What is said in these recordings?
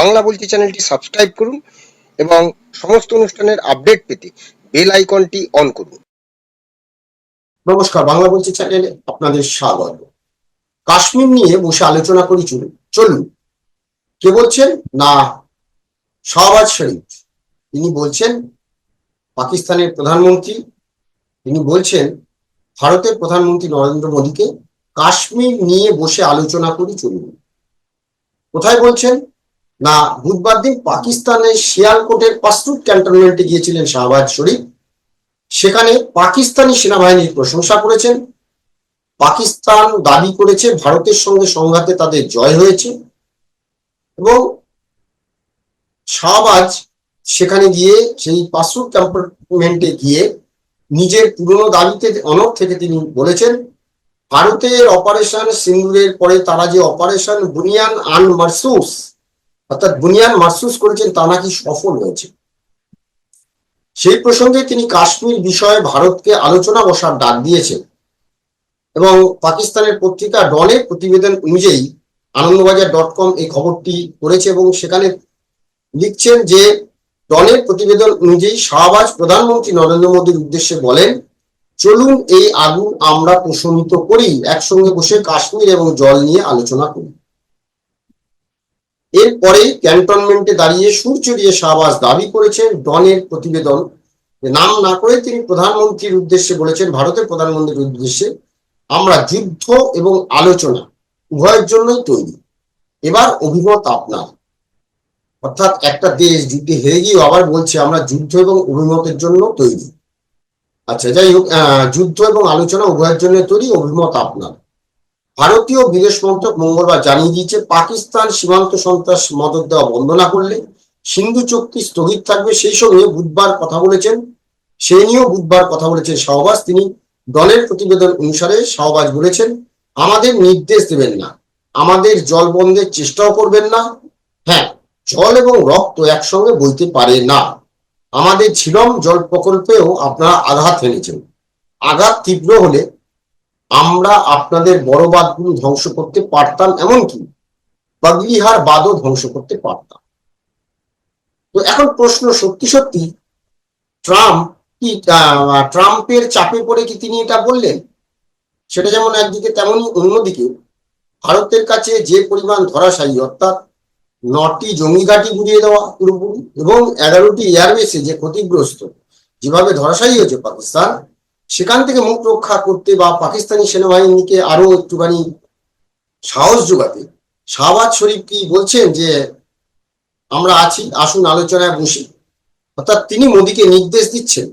বাংলা বলছি চ্যানেলটি সাবস্ক্রাইব করুন এবং সমস্ত অনুষ্ঠানের আপডেট পেতে বেল আইকনটি অন করুন। নমস্কার, বাংলা বলছি চ্যানেলে আপনাদের স্বাগত। কাশ্মীর নিয়ে বসে আলোচনা করি চলুন চলুন। কে বলছেন? না, শাহবাজ শরীফ। তিনি বলছেন, পাকিস্তানের প্রধানমন্ত্রী। তিনি বলছেন, ভারতের প্রধানমন্ত্রী নরেন্দ্র মোদীকে কাশ্মীর নিয়ে বসে আলোচনা করি চলুন। কোথায় বলছেন? না, বুধবার দিন পাকিস্তানের শিয়ালকোটের পাসরুট ক্যান্টনমেন্টে গিয়েছিলেন শাহবাজ শরীফ। সেখানে পাকিস্তানি সেনাবাহিনীর প্রশংসা করেছেন। পাকিস্তান দাবি করেছে ভারতের সঙ্গে সংঘাতে তাদের জয় হয়েছে। এবং শাহবাজ সেখানে গিয়ে সেই পাসরুট ক্যাম্পমেন্টে গিয়ে নিজের পুরনো দাবিতে অনক থেকে তিনি বলেছেন, ভারতের অপারেশন সিন্দুরের পরে তারা যে অপারেশন বুনিয়ান আন মারসুস অর্থাৎ বুনিয়ান মারসুস করেছেন তা নাকি সফল হয়েছে? সেই প্রসঙ্গে তিনি কাশ্মীর বিষয়ে ভারতকে আলোচনা বসার ডাক দিয়েছেন এবং পাকিস্তানের পত্রিকা ডনের প্রতিবেদন অনুযায়ী আনন্দবাজার ডট কম এই খবরটি করেছে এবং সেখানে লিখছেন যে ডনের প্রতিবেদন অনুযায়ী শাহবাজ প্রধানমন্ত্রী নরেন্দ্র মোদীর উদ্দেশ্যে বলেন, চলুন এই আগুন আমরা প্রশমিত করি, একসঙ্গে বসে কাশ্মীর এবং জল নিয়ে আলোচনা করি। এরপরে ক্যান্টনমেন্টে দাঁড়িয়ে সুর চড়িয়ে শাহবাজ দাবি করেছেন ডনের প্রতিবেদন। নাম না করে তিনি প্রধানমন্ত্রীর উদ্দেশ্যে বলেছেন, ভারতের প্রধানমন্ত্রীর উদ্দেশ্যে। আমরা যুদ্ধ এবং আলোচনা উভয়ের জন্যই তৈরি। এবার অভিমত আপনার। অর্থাৎ একটা দেশ যুদ্ধে হেরে গিয়ে আবার বলছে, আমরা যুদ্ধ এবং অভিমতের জন্য তৈরি। আচ্ছা যাই হোক যুদ্ধ এবং আলোচনা উভয়ের জন্য তৈরি, অভিমত আপনার। ভারতীয় বিদেশ মন্ত্রক মঙ্গলবার জানিয়ে দিয়েছে, পাকিস্তান সীমান্ত সন্ত্রাস মদত দেওয়া বন্ধ না করলে সিন্ধু চুক্তি স্থগিত থাকবে। সেই সঙ্গে বুধবার কথা বলেছেন, সে নিয়েও বুধবার কথা বলেছেন শাহবাজ। তিনি দলের প্রতিবেদন অনুসারে শাহবাজ বলেছেন, আমাদের নির্দেশ দেবেন না। আমাদের জল বন্ধের চেষ্টাও করবেন না। হ্যাঁ জল এবং রক্ত একসঙ্গে বইতে পারে না। আমাদের ঝিলম জল প্রকল্পেও আপনারা আঘাত হেনেছেন আঘাত তীব্র হলে আমরা আপনাদের বড় বাঁধগুলো ধ্বংস করতে পারতাম, এমনকি বাগলিহার বাঁধও ধ্বংস করতে পারতাম। তো এখন প্রশ্ন সত্যি সত্যি, ট্রাম্প কি ট্রাম্পের চাপে পড়ে কি তিনি এটা বললেন? সেটা যেমন একদিকে, তেমনই অন্যদিকে। ভারতের কাছে যে পরিমাণ ধরাশায়ী, অর্থাৎ নটি জঙ্গি ঘাঁটি বুঝিয়ে দেওয়া পুরোপুরি এবং এগারোটি এয়ারবেসে যে ক্ষতিগ্রস্ত, যেভাবে ধরাশায়ী হয়েছে পাকিস্তান সেখান থেকে মুখ রক্ষা করতে বা পাকিস্তানি সেনাবাহিনীকে আরও একটুখানি সাহস যোগাতে। শাহবাজ শরীফ কি বলছেন যে, আমরা আছি, আসুন আলোচনায় বসি। অর্থাৎ তিনি মোদীকে নির্দেশ দিচ্ছেন,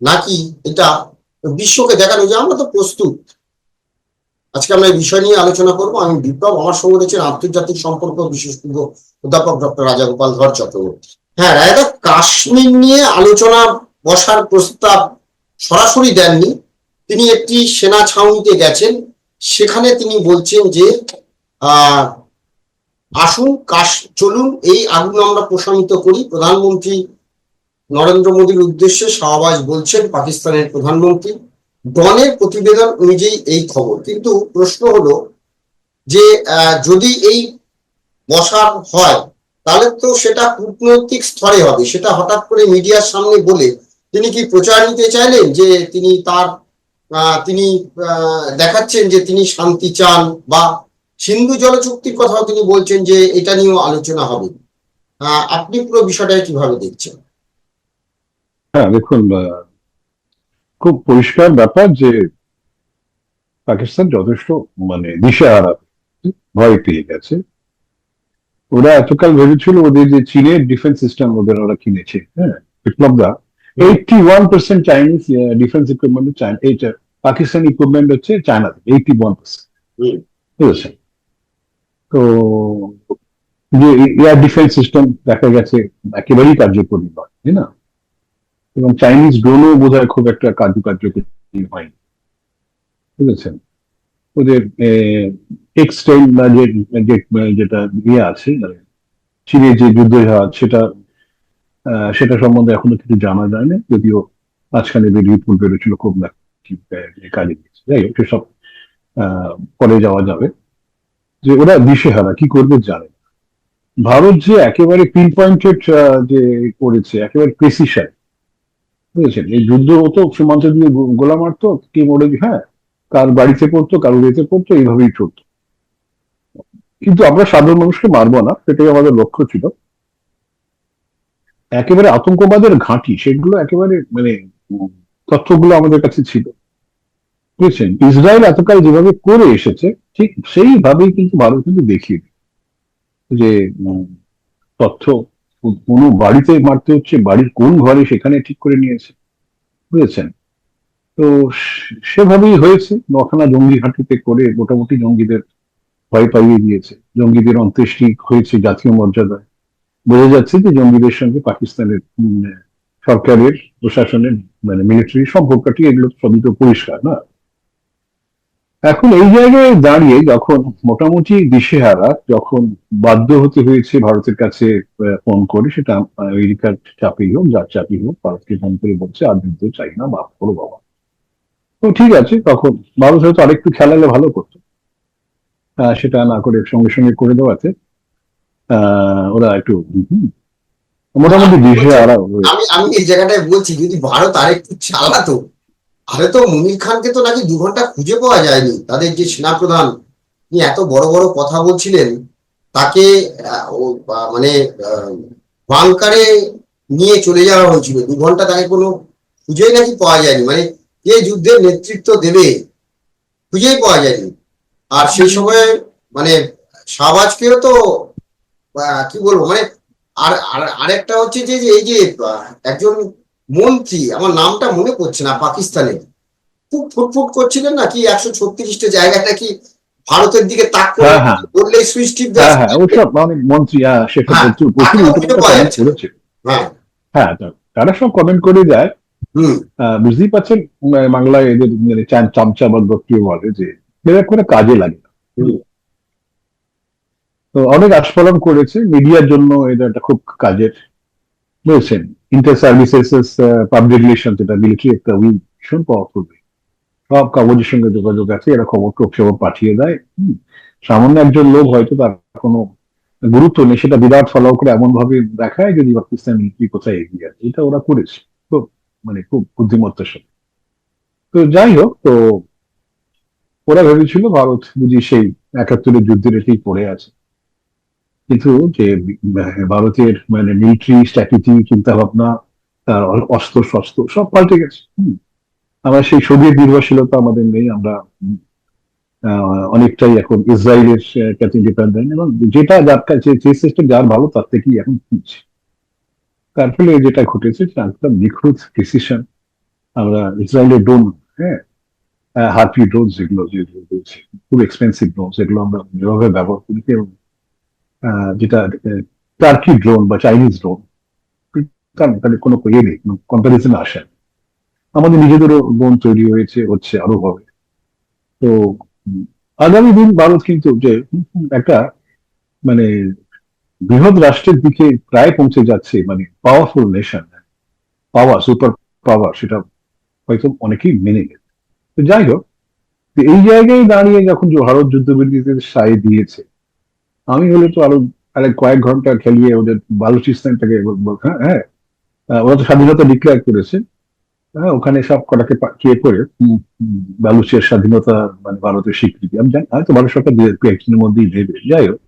নাকি এটা বিশ্বকে দেখানো যে আমরা তো প্রস্তুত। আজকে আমরা এই বিষয় নিয়ে আলোচনা করব। আমি বিপ্লব, আমার সঙ্গে রয়েছেন আন্তর্জাতিক সম্পর্ক বিশেষজ্ঞ অধ্যাপক ডক্টর রাজাগোপাল ধর চক্রবর্তী। হ্যাঁ কাশ্মীর নিয়ে আলোচনা বসার প্রস্তাব সরাসরি দেননি। তিনি একটি সেনা ছাউনিতে গেছেন। সেখানে তিনি বলছেন যে আসুন, কাশ, চলুন, এই আগুন আমরা প্রশমিত করি। প্রধানমন্ত্রী নরেন্দ্র মোদীর উদ্দেশ্যে শাহবাজ বলছেন, পাকিস্তানের প্রধানমন্ত্রী ডনের প্রতিবেদন অনুযায়ী এই খবর। কিন্তু প্রশ্ন হলো যে যদি এই বসার হয়, তাহলে তো সেটা কূটনৈতিক স্তরে হবে। সেটা হঠাৎ করে মিডিয়ার সামনে বলে তিনি কি প্রচার নিতে চাইলেন যে তিনি তার তিনি দেখাচ্ছেন যে তিনি শান্তি চান বা সিন্ধু জল চুক্তির কথাও তিনি বলছেন যে এটা নিয়েও আলোচনা হবে। আপনি পুরো বিষয়টা কীভাবে দেখছেন? হ্যাঁ দেখুন খুব পরিষ্কার ব্যাপার যে পাকিস্তান যথেষ্ট মানে দিশেহারা ভয় পেয়ে গেছে। ওরা এতকাল ভেবেছিল ওদের যে চীনের ডিফেন্স সিস্টেম ওদের ওরা কিনেছে হ্যাঁ বিপ্লবদা eighty one percent Chinese defence equipment এইটা পাকিস্তান ইকুইপমেন্ট হচ্ছে চায়না এইটটি ওয়ান পার্সেন্ট বুঝেছেন? তো, যে এয়ার ডিফেন্স সিস্টেম দেখা গেছে একেবারেই কার্যকরী নয়, তাই না? এবং চাইনিজ ড্রোনও বোধ হয় খুব একটা কার্যকার্যকরী হয়নি। বুঝেছেন? ওদের এক্সটেন বা যেটা ইয়ে আছে মানে চীনে যে যুদ্ধ জাহাজ সেটা সেটা সম্বন্ধে এখনও কিছু জানা যায় না যদিও মাঝখানে বেরিয়ে ফুল বেরোছিল খুব দিয়েছে। যাই হোক, সেসব পরে যাওয়া যাবে। যে ওরা দিশেহারা, কি করবে জানে ভারত যে একেবারে পিন পয়েন্টেড যে করেছে, একেবারে প্রেসিশন বুঝেছেন? এই যুদ্ধ হতো, সীমান্ত দিয়ে গোলা মারতো কে মরে হ্যাঁ কার বাড়িতে পড়তো, কারও ইয়েতে পড়তো, এইভাবেই চলতো। কিন্তু আমরা সাধারণ মানুষকে মারবো না, সেটাই আমাদের লক্ষ্য ছিল। একেবারে আতঙ্কবাদের ঘাঁটি, সেগুলো একেবারে মানে তথ্যগুলো আমাদের কাছে ছিল। বুঝছেন? ইসরায়েল এতকাল যেভাবে করে এসেছে, ঠিক সেইভাবেই কিন্তু ভারত কিন্তু দেখিয়ে। যে তথ্য কোন বাড়িতে মারতে হচ্ছে, বাড়ির কোন ঘরে সেখানে ঠিক করে নিয়েছে। বুঝেছেন? তো সেভাবেই হয়েছে। নখানা জঙ্গি ঘাঁটিতে করে মোটামুটি জঙ্গিদের ভয় পাইয়ে দিয়েছে। জঙ্গিদের অন্ত্যেষ্টি হয়েছে জাতীয় মর্যাদায়। বোঝা যাচ্ছে যে জঙ্গিদের সঙ্গে পাকিস্তানের সরকারের, প্রশাসনের মানে মিলিটারি সম্পর্কটি এগুলো সবই তো পরিষ্কার না। এখন এই জায়গায় দাঁড়িয়ে যখন মোটামুটি দিশেহারা যখন বাধ্য হতে হয়েছে ভারতের কাছে ফোন করে, সেটা আমেরিকার চাপেই হোক, যার চাপেই হোক, ভারতকে ফোন করে বলছে, আর যুদ্ধ চাই না, মাফ করো বাবা। তো ঠিক আছে, তখন ভারত হয়তো আরেকটু খেলালে ভালো করতো। সেটা না করে সঙ্গে সঙ্গে করে দেওয়াতে ওরা একটু মোটামুটি দিশেহারা আমি আমি এই জায়গাটায় বলছি যদি ভারত আরেকটু চালাতো আরে তো মুমির খানকে তো নাকি দু ঘণ্টা খুঁজে পাওয়া যায়নি। তাদের যে সেনাপ্রধান তিনি এত বড় বড় কথা বলছিলেন তাকে মানে বাংকারে নিয়ে চলে যাওয়া হয়েছিল। দু ঘণ্টা তাকে কোনো খুঁজেই নাকি পাওয়া যায়নি। মানে কে যুদ্ধের নেতৃত্ব দেবে খুঁজেই পাওয়া যায়নি। আর সেই সময় মানে শাহবাজকেও তো কি বলব মানে আর আর- আরেকটা হচ্ছে যে এই যে একজন মন্ত্রী আমার নামটা মনে পড়ছে না পাকিস্তানের খুব ফুটফুট করছিলেন নাকি একশো ছত্রিশটা জায়গায় নাকি ভারতের দিকে তাক করে। বললে সুইচ টিপ মন্ত্রী হ্যাঁ হ্যাঁ, হ্যাঁ। হ্যাঁ তারা সব কমেন্ট করে যায় বুঝতেই পারছেন বাংলায় এদের মানে চাম- চামচা বা বলে যে এরা কোনো কাজে লাগে না। তো অনেক আস্ফলন করেছে। মিডিয়ার জন্য এটা একটা খুব কাজের বুঝছেন ইন্টার সার্ভিসেস পাবলিক রিলেশন যেটা মিলিটারি একটা উইং ভীষণ পাওয়ারফুল সব কাগজের সঙ্গে যোগাযোগ আছে, এরা খবর টপ খবর পাঠিয়ে দেয়। সামান্য একজন লোক হয়তো তার কোনো গুরুত্ব নেই, সেটা বিরাট ফলাও করে এমন ভাবে দেখায় যদি পাকিস্তান মিলিটারি কোথায় এগিয়ে আছে। এটা ওরা করেছে। খুব মানে খুব বুদ্ধিমত্তার সাথে। তো যাই হোক, তো ওরা ভেবেছিল ভারত বুঝি সেই একাত্তরের যুদ্ধের এটাই পড়ে আছে। কিন্তু যে ভারতের মানে মিলিটারি স্ট্র্যাটেজি চিন্তা ভাবনা, তার অস্ত্র শস্ত্র, সব পাল্টে গেছে। আমরা সেই সোভিয়েত নির্ভরশীলতা আমাদের নেই, আমরা অনেকটাই এখন ইসরায়েলের কাছে ডিপেন্ডেন্ট এবং যেটা যার কাছে যে সিস্টেম যার ভালো, তার থেকেই এখন কিনছে তার ফলে যেটা ঘটেছে একদম নিখুঁত ডিসিশন আমরা ইসরায়েলের ড্রোন হ্যাঁ হার্পি ড্রোন যেগুলো খুব এক্সপেন্সিভ ড্রোন যেগুলো আমরা যেভাবে ব্যবহার করি এবং যেটা টার্কি ড্রোন বা চাইনিজ ড্রোন তাহলে কোনো ইয়ে নেই কম্পারিজন আসে আমাদের নিজেদেরও ড্রোন তৈরি হয়েছে, হচ্ছে আরও হবে। তো আগামী দিন ভারত কিন্তু যে একটা মানে বৃহৎ রাষ্ট্রের দিকে প্রায় পৌঁছে যাচ্ছে মানে powerful nation power super power সেটা হয়তো অনেকেই মেনে নেবে। তো যাই হোক এই জায়গায় দাঁড়িয়ে যখন ভারত যুদ্ধবিরতিতে সায় দিয়েছে আমি হলে তো আরও আরেক কয়েক ঘণ্টা খেলিয়ে ওদের বালুচিস্তানটাকে বল- বল- হ্যাঁ হ্যাঁ। ওরা তো স্বাধীনতা ডিক্লেয়ার করেছে। হ্যাঁ ওখানে সব কটাকে ইয়ে করে বালুচের স্বাধীনতা মানে ভারতের স্বীকৃতি। আমি জানি হয়তো ভারত সরকার একদিনের মধ্যেই দেবে যাই হোক।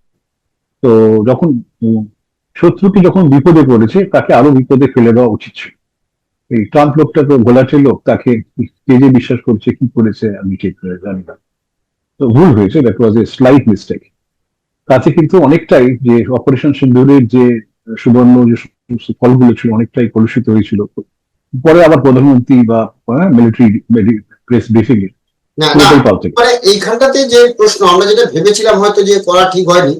তো যখন উম, শত্রুটি যখন বিপদে পড়েছে তাকে আরও বিপদে ফেলে দেওয়া উচিত ছিল। এই ট্রাম্প লোকটা তো গোলাটে লোক তাকে কে যে বিশ্বাস করছে কি করেছে আমি ঠিক করে জানি না। তো ভুল হয়েছে that was a slight mistake তাতে কিন্তু অনেকটাই যে অপারেশন সিন্দুরের যে সুবর্ণ যে ফলগুলো ছিল অনেকটাই কলুষিত হয়েছিল পরে আবার প্রধানমন্ত্রী বা মিলিটারি প্রেস ব্রিফিং এ। মানে এইখানটাতে যে প্রশ্ন আমরা যেটা ভেবেছিলাম হয়তো যে করা ঠিক হয়নি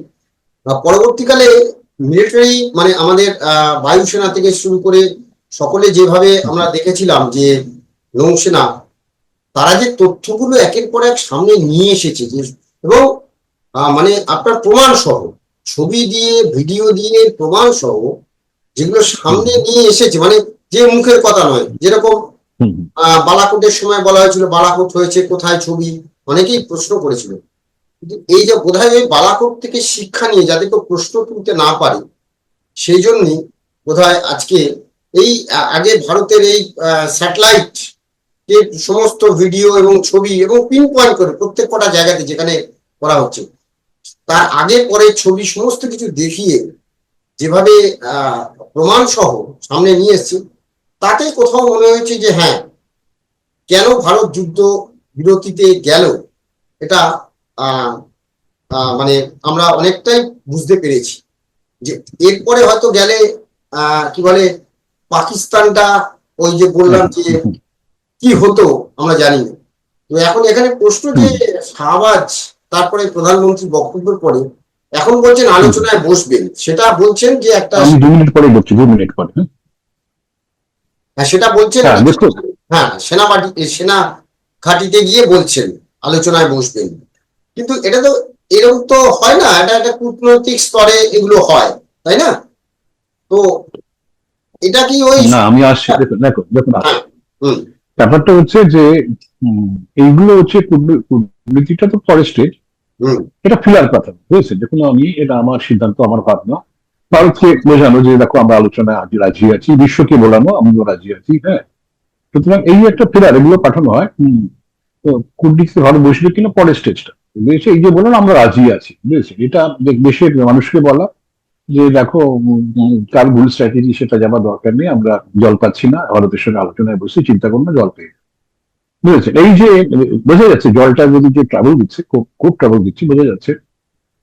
পরবর্তীকালে মিলিটারি মানে আমাদের আহ, বায়ুসেনা থেকে শুরু করে সকলে যেভাবে আমরা দেখেছিলাম যে নৌসেনা তারা যে তথ্যগুলো একের পর এক সামনে নিয়ে এসেছে যে এবং মানে আপনার প্রমাণ সহ ছবি দিয়ে ভিডিও দিয়ে প্রমাণ সহ যেগুলো সামনে নিয়ে এসেছে মানে যে মুখের কথা নয় যেরকম বালাকোটের সময় বলা হয়েছিল বালাকোট হয়েছে কোথায় ছবি অনেকেই প্রশ্ন করেছিল। কিন্তু এই যে বোধহয় ওই বালাকোট থেকে শিক্ষা নিয়ে যাতে কেউ প্রশ্ন তুলতে না পারে সেই জন্যই বোধহয় আজকে এই আগে ভারতের এই স্যাটেলাইট যে সমস্ত ভিডিও এবং ছবি এবং পিন পয়েন্ট করে প্রত্যেক কটা জায়গাতে যেখানে করা হচ্ছে তার আগে পরে ছবি সমস্ত কিছু দেখিয়ে যেভাবে প্রমাণ সহ সামনে নিয়ে এসছে তাতে কোথাও মনে হয়েছে যে হ্যাঁ কেন ভারত যুদ্ধ বিরতিতে গেল? এটা মানে আমরা অনেকটাই বুঝতে পেরেছি যে এরপরে হয়তো গেলে আহ, কি বলে পাকিস্তানটা ওই যে বললাম যে কি হতো আমরা জানি না। তো এখন এখানে প্রশ্ন যে শাহবাজ তারপরে প্রধানমন্ত্রী বক্তব্যের পরে এখন বলছেন আলোচনায় বসবেন সেটা বলছেন যে একটা আমি দু মিনিট পরে বলছি দু মিনিট পরে হ্যাঁ? হ্যাঁ সেটা বলছেন হ্যাঁ হ্যাঁ সেনাবাটি সেনা ঘাটিতে গিয়ে বলছেন আলোচনায় বসবেন কিন্তু এটা তো এরকম তো হয় না এটা একটা কূটনৈতিক স্তরে এগুলো হয় তাই না তো এটা কি ওই না আমি আসছি দেখুন দেখুন আসছি। ব্যাপারটা হচ্ছে যে এইগুলো হচ্ছে কূটনীতিটা তো পরের স্টেজ এটা ফিলার কথা বুঝেছেন? দেখুন আমি এটা আমার সিদ্ধান্ত আমার ভাবনা। ভারতকে বোঝানো যে দেখো আমরা আলোচনায় আজ রাজি আছি বিশ্বকে বলানো আমিও রাজি আছি হ্যাঁ? সুতরাং এই একটা ফিলার এগুলো পাঠানো হয়। হুম, তো কূটনীতি ভালো বসবে কিনা পরের স্টেজটা বুঝেছে এই যে বললাম আমরা রাজি আছি বুঝেছি এটা দেশের মানুষকে বলা যে দেখো কার ভুল স্ট্র্যাটেজি সেটা যাবার দরকার নেই আমরা জল পাচ্ছি না ভারতের সঙ্গে আলোচনায় বসে চিন্তা করুন না জল পেয়ে। বুঝেছেন? এই যে বোঝা যাচ্ছে জলটা যদি যে ট্রাভেল দিচ্ছে খুব ট্রাভেল দিচ্ছে বোঝা যাচ্ছে।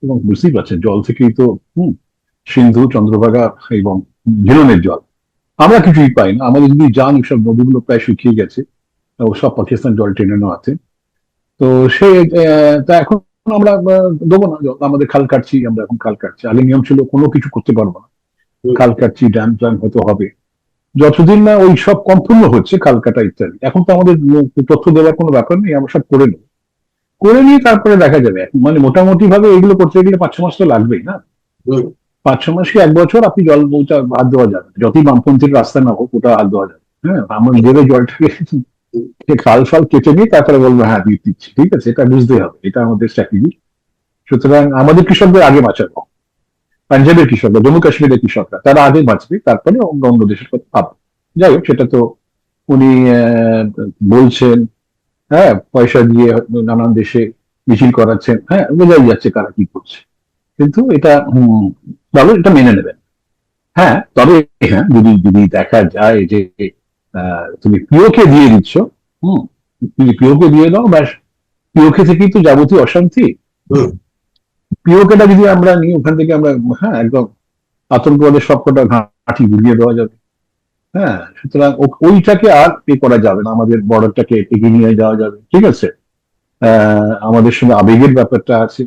এবং বুঝতেই পারছেন জল থেকেই তো হম সিন্ধু চন্দ্রভাগা এবং ঝিলনের জল। আমরা কিছুই পাই না। আমাদের যদি যান সব নদীগুলো প্রায় শুকিয়ে গেছে। ও সব পাকিস্তান জল টেনে নেওয়াতে তো সে আহ, তা এখন আমরা দেবো না জল। আমাদের খাল কাটছি আমরা এখন খাল কাটছি। আগে নিয়ম ছিল কোনো কিছু করতে পারব না। খাল কাটছি ড্যাম ট্যাম হয়তো হবে। যতদিন না ওই সব কম্পূর্ণ হচ্ছে কালকাটা ইত্যাদি এখন তো আমাদের তথ্য দেওয়ার কোনো ব্যাপার নেই আমরা সব করে নেব। করে নিয়ে তারপরে দেখা যাবে। মানে মোটামুটি ভাবে এগুলো করতে গেলে পাঁচ ছ মাস তো লাগবেই না? পাঁচ ছ মাস কি এক বছর? আপনি জল ওটা হাত দেওয়া যাবে। যতই বামপন্থীর রাস্তা না হোক ওটা হাত দেওয়া যাবে। হ্যাঁ আমরা নিজেদের জলটাকে খাল ফাল কেটে নিয়ে তারপরে বলব হ্যাঁ দিয়ে দিচ্ছি ঠিক আছে এটা বুঝতে হবে এটা আমাদের স্ট্র্যাটেজি সুতরাং আমাদের কৃষকদের আগে বাঁচাবো। পাঞ্জাবের কৃষকরা, জম্মু কাশ্মীরের কৃষকরা, তারা আগে বাঁচবে, তারপরে অন্য অন্য দেশের কথা ভাববে। যাই হোক, সেটা তো উনি বলছেন হ্যাঁ পয়সা দিয়ে নানান দেশে মিছিল করাচ্ছেন হ্যাঁ বোঝাই যাচ্ছে কারা কি করছে। কিন্তু এটা ভালো, এটা মেনে নেবেন। হ্যাঁ তবে হ্যাঁ যদি যদি দেখা যায় যে তুমি পিওকে দিয়ে দিচ্ছ, হুম, তুমি পিওকে দিয়ে দাও, ব্যাস পিওকে থেকেই তো যাবতীয় অশান্তি। পিওকেটা যদি আমরা নিই, ওখান থেকে আমরা হ্যাঁ একদম আতঙ্কবাদের সবকটা ঘাঁটি ঘুরিয়ে দেওয়া যাবে। হ্যাঁ সুতরাং ওইটাকে আর পে করা যাবে না, আমাদের বর্ডারটাকে এগিয়ে নিয়ে যাওয়া যাবে, ঠিক আছে? আমাদের সঙ্গে আবেগের ব্যাপারটা আছে।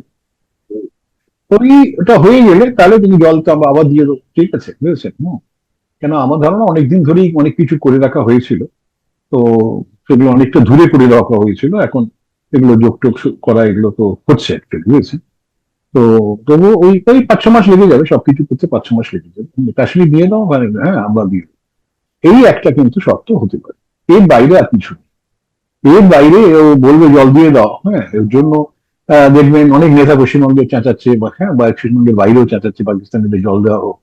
ওই ওটা হয়ে গেলে তাহলে তুমি জলটা আমরা আবার দিয়ে দেবো, ঠিক আছে? বুঝেছেন? হুম। কেন আমার ধারণা অনেকদিন ধরেই অনেক কিছু করে রাখা হয়েছিল। তো সেগুলো অনেকটা দূরে করে রাখা হয়েছিল, এখন এগুলো যোগ টোগ করা এগুলো তো হচ্ছে, বুঝেছেন? তো তবু ওই ওই পাঁচ ছ মাস লেগে যাবে, সবকিছু করতে পাঁচ ছ মাস লেগে যাবে। কাশ্মীর দিয়ে দাও মানে হ্যাঁ আমরা দিয়ে এই একটা কিন্তু শর্ত হতে পারে। এর বাইরে আর কিছু এর বাইরে ও বলবে, জল দিয়ে দাও হ্যাঁ এর জন্য দেখবেন অনেক নেতা পশ্চিমবঙ্গে চেঁচাচ্ছে, বা হ্যাঁ বা পশ্চিমবঙ্গের বাইরেও চেঁচাচ্ছে পাকিস্তানিদের জল দেওয়া হোক।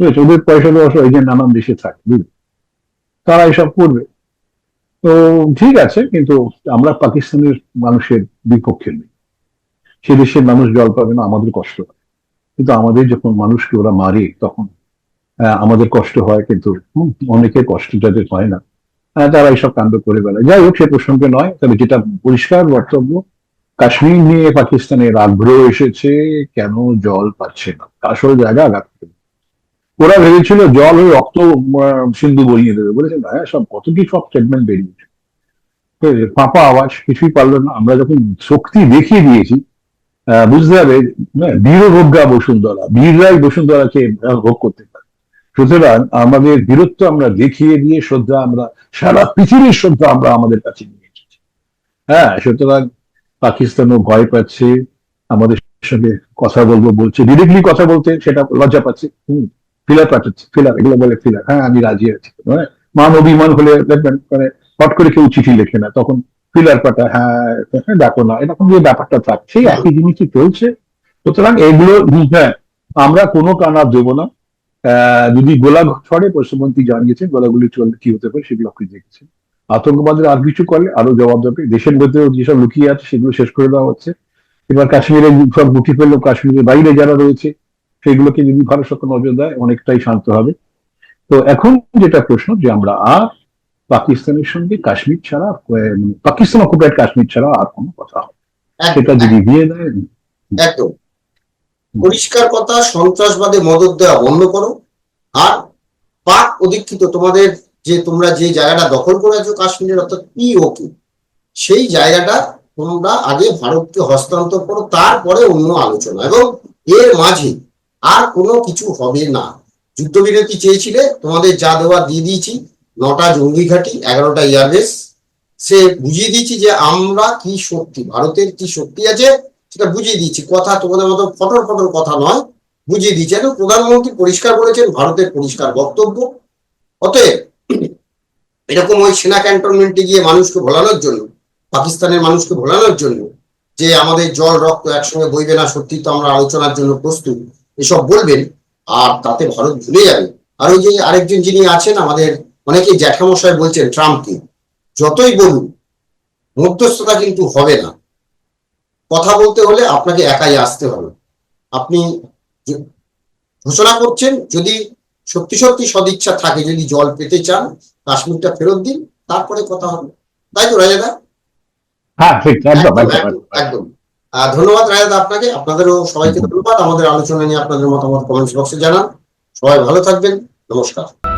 ঠিক ওদের পয়সা দেওয়া এই যে নানান দেশে থাকে বুঝলি তারা এসব করবে। তো ঠিক আছে, কিন্তু আমরা পাকিস্তানের মানুষের বিপক্ষে নেই। সে দেশের মানুষ জল পাবে না আমাদের কষ্ট কিন্তু আমাদের যখন মানুষকে ওরা মারে তখন আমাদের কষ্ট হয় কিন্তু হুম, অনেকের কষ্ট যাদের হয় না তারা এইসব কাণ্ড করে বেড়ায়। যাই হোক সে প্রসঙ্গে নয় তবে যেটা পরিষ্কার বক্তব্য কাশ্মীর নিয়ে পাকিস্তানের আগ্রহ এসেছে কেন জল পাচ্ছে না? আসল জায়গা আঘাত। ওরা ভেবেছিল জল ওই রক্ত সিন্ধু বইয়ে দেবে। বলেছেন হ্যাঁ সব কত কি সব স্টেটমেন্ট বেরিয়েছে। ফাঁপা আওয়াজ কিছুই পারল না। আমরা যখন শক্তি দেখিয়ে দিয়েছি বুঝতে হবে বীরভোগ্যা বসুন্ধরা বীররাই বসুন্ধরাকে ভোগ করতে পারে। সুতরাং আমাদের বীরত্ব আমরা দেখিয়ে দিয়ে শ্রদ্ধা আমরা, সারা পৃথিবীর শ্রদ্ধা আমরা আমাদের কাছে নিয়ে এসেছি। হ্যাঁ সুতরাং পাকিস্তানও ভয় পাচ্ছে, আমাদের সঙ্গে কথা বলব বলছে ডিরেক্টলি কথা বলতে সেটা লজ্জা পাচ্ছে। হম ফিলার পাঠাচ্ছে ফিলার এগুলো বলে ফিলার হ্যাঁ আমি রাজি আছি। হ্যাঁ মান অভিমান হলে দেখবেন মানে হট করে কেউ চিঠি লেখে না, তখন ফিলার পাটা হ্যাঁ হ্যাঁ, দেখো না এরকম যে ব্যাপারটা থাকছে একই জিনিসই চলছে? সুতরাং এগুলো হ্যাঁ আমরা কোনো কানা দেবো না। আহ, যদি গোলা ছড়ে পশ্চিমবঙ্গী জানিয়েছেন গোলাগুলি চললে কি হতে পারে সেগুলো আপনি দেখেছেন। আতঙ্কবাদের আর কিছু করলে আরও জবাব দেবে। দেশের মধ্যেও যেসব লুকিয়ে আছে সেগুলো শেষ করে দেওয়া হচ্ছে। এবার কাশ্মীরে সব গুটি ফেলল কাশ্মীরের বাইরে যারা রয়েছে সেগুলোকে যদি ভারত সরকার নজর দেয় অনেকটাই শান্ত হবে। তো এখন যেটা প্রশ্ন যে আমরা আর পাকিস্তানের সঙ্গে কাশ্মীর ছাড়া মানে পাকিস্তান অকুপাইড কাশ্মীর ছাড়া আর কোনো কথা হবে সেটা যদি দিয়ে দেয় একদম। পরিষ্কার কথা সন্ত্রাসবাদে মদত দেওয়া বন্ধ করো। আর পাক অধিকৃত তোমাদের যে তোমরা যে জায়গাটা দখল করে আছো কাশ্মীরের অর্থাৎ পিওকে সেই জায়গাটা তোমরা আগে ভারতকে হস্তান্তর করো তারপরে অন্য আলোচনা। এবং এর মাঝে আর কোনো কিছু হবে না। যুদ্ধবিরতি চেয়েছিলে তোমাদের যা দেওয়া দিয়ে দিয়েছি। নটা জঙ্গি ঘাঁটি, এগারোটা এয়ারবেস। সে বুঝিয়ে দিয়েছি যে আমরা কি শক্তি, ভারতের কি শক্তি আছে, সেটা বুঝিয়ে দিচ্ছি কথা তোমাদের মতো ফটর ফটর কথা নয়, বুঝিয়ে দিয়েছি। এবং প্রধানমন্ত্রী পরিষ্কার বলেছেন, ভারতের পরিষ্কার বক্তব্য। অতএব, এরকম ওই সেনা ক্যান্টনমেন্টে গিয়ে মানুষকে ভোলানোর জন্য, পাকিস্তানের মানুষকে ভোলানোর জন্য, যে আমাদের জল রক্ত একসঙ্গে বইবে না, সত্যি তো আমরা আলোচনার জন্য প্রস্তুত, এসব বলবেন, আর তাতে ভারত ভুলে যাবে। আর ওই যে আরেকজন যিনি আছেন, আমাদের অনেকেই জ্যাঠামশাই বলছেন ট্রাম্পকে যতই বলুন মধ্যস্থতা কিন্তু হবে না। কথা বলতে হলে আপনাকে একাই আসতে হবে। আপনি ঘোষণা করছেন যদি সত্যি সত্যি সদিচ্ছা থাকে যদি জল পেতে চান কাশ্মীরটা ফেরত দিন তারপরে কথা হবে। তাই তো রাজাদা? হ্যাঁ ঠিক একদম ধন্যবাদ রাজাদা আপনাকে। আপনাদেরও সবাইকে ধন্যবাদ। আমাদের আলোচনা নিয়ে আপনাদের মতামত কমেন্টস বক্সে জানান। সবাই ভালো থাকবেন। নমস্কার।